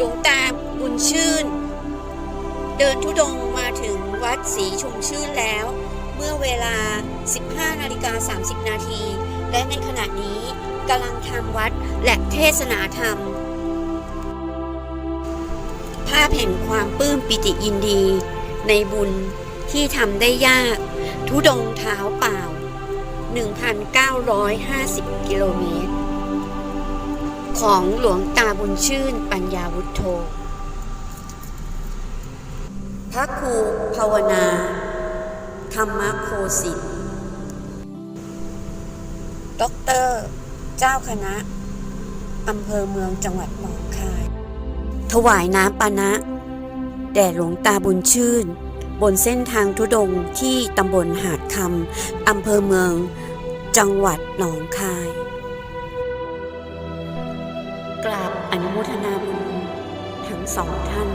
ดวงตาบุญชื่น เดินทุดงมาถึงวัดศรีชุมชื่นแล้ว เมื่อเวลา 15นาฬิกา30 นาที และในขณะนี้กำลังทำวัดและเทศนาธรรม ภาพแห่งความปลื้มปิติยินดี ในบุญที่ทำได้ยาก ทุดงเท้าเปล่า 1,950 กิโลเมตร ของหลวงตาบุญชื่นปัญญาวุฒโธ พระครูภาวนา ธรรมโคสิทธิ์ด็อกเตอร์ เจ้าคณะ อำเภอเมืองจังหวัดหนองคาย ถวายน้ำปานะ แด่หลวงตาบุญชื่น บนเส้นทางทุดงที่ตำบลหาดคำอำเภอเมือง จังหวัดหนองคาย กราบอนุโมทนาบุญทั้งสองท่าน